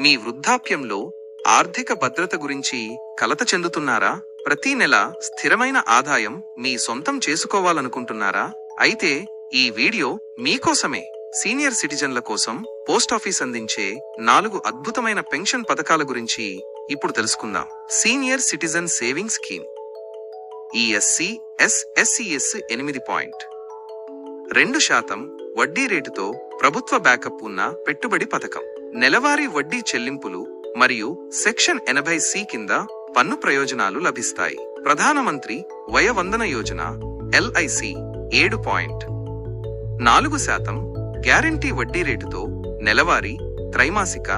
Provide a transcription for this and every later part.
మీ వృద్ధాప్యంలో ఆర్థిక భద్రత గురించి కలత చెందుతున్నారా? ప్రతి నెల స్థిరమైన ఆదాయం మీ సొంతం చేసుకోవాలనుకుంటున్నారా? అయితే ఈ వీడియో మీకోసమే. సీనియర్ సిటిజన్ల కోసం పోస్టాఫీస్ అందించే నాలుగు అద్భుతమైన పెన్షన్ పథకాల గురించి ఇప్పుడు తెలుసుకుందాం. Senior citizen saving scheme. ESC SSCS ఎనిమిది పాయింట్. రెండు శాతం వడ్డీ రేటుతో ప్రభుత్వ బ్యాకప్ ఉన్న పెట్టుబడి పథకం. నెలవారీ వడ్డీ చెల్లింపులు మరియు సెక్షన్ ఎనభై సి కింద పన్ను ప్రయోజనాలు లభిస్తాయి. ప్రధానమంత్రి వయవందన యోజన ఎల్ఐసి ఏడు పాయింట్ నాలుగు శాతం గ్యారంటీ వడ్డీ రేటుతో నెలవారీ త్రైమాసిక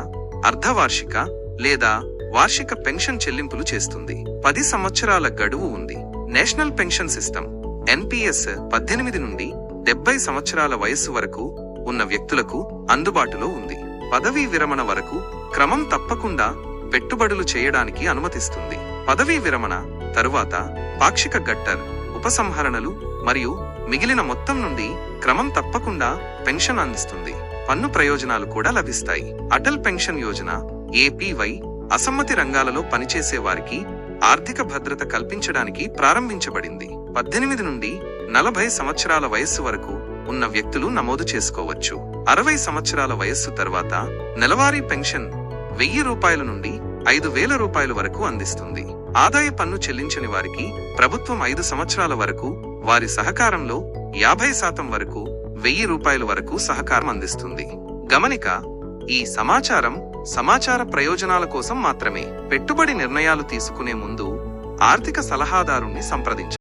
అర్ధవార్షిక లేదా వార్షిక పెన్షన్ చెల్లింపులు చేస్తుంది. పది సంవత్సరాల గడువు ఉంది. నేషనల్ పెన్షన్ సిస్టమ్ ఎన్పిఎస్ పద్దెనిమిది నుండి డెబ్బై సంవత్సరాల వయస్సు వరకు ఉన్న వ్యక్తులకు అందుబాటులో ఉంది. పదవీ విరమణ వరకు క్రమం తప్పకుండా పెట్టుబడులు చేయడానికి అనుమతిస్తుంది. పదవీ విరమణ తరువాత పాక్షిక గట్టర్ ఉపసంహరణలు మరియు మిగిలిన మొత్తం నుండి క్రమం తప్పకుండా పెన్షన్ అందిస్తుంది. పన్ను ప్రయోజనాలు కూడా లభిస్తాయి. అటల్ పెన్షన్ యోజన ఏపీవై అసమ్మతి రంగాలలో పనిచేసే వారికి ఆర్థిక భద్రత కల్పించడానికి ప్రారంభించబడింది. పద్దెనిమిది నుండి నలభై సంవత్సరాల వయస్సు వరకు ఉన్న వ్యక్తులు నమోదు చేసుకోవచ్చు. అరవై సంవత్సరాల వయస్సు తర్వాత నెలవారీ పెన్షన్ వెయ్యి రూపాయల నుండి ఐదు వేల రూపాయల వరకు అందిస్తుంది. ఆదాయ పన్ను చెల్లించని వారికి ప్రభుత్వం ఐదు సంవత్సరాల వరకు వారి సహకారంలో యాభై శాతం వరకు వెయ్యి రూపాయల వరకు సహకారం అందిస్తుంది. గమనిక ఈ సమాచారం సమాచార ప్రయోజనాల కోసం మాత్రమే. పెట్టుబడి నిర్ణయాలు తీసుకునే ముందు ఆర్థిక సలహాదారుణ్ణి సంప్రదించండి.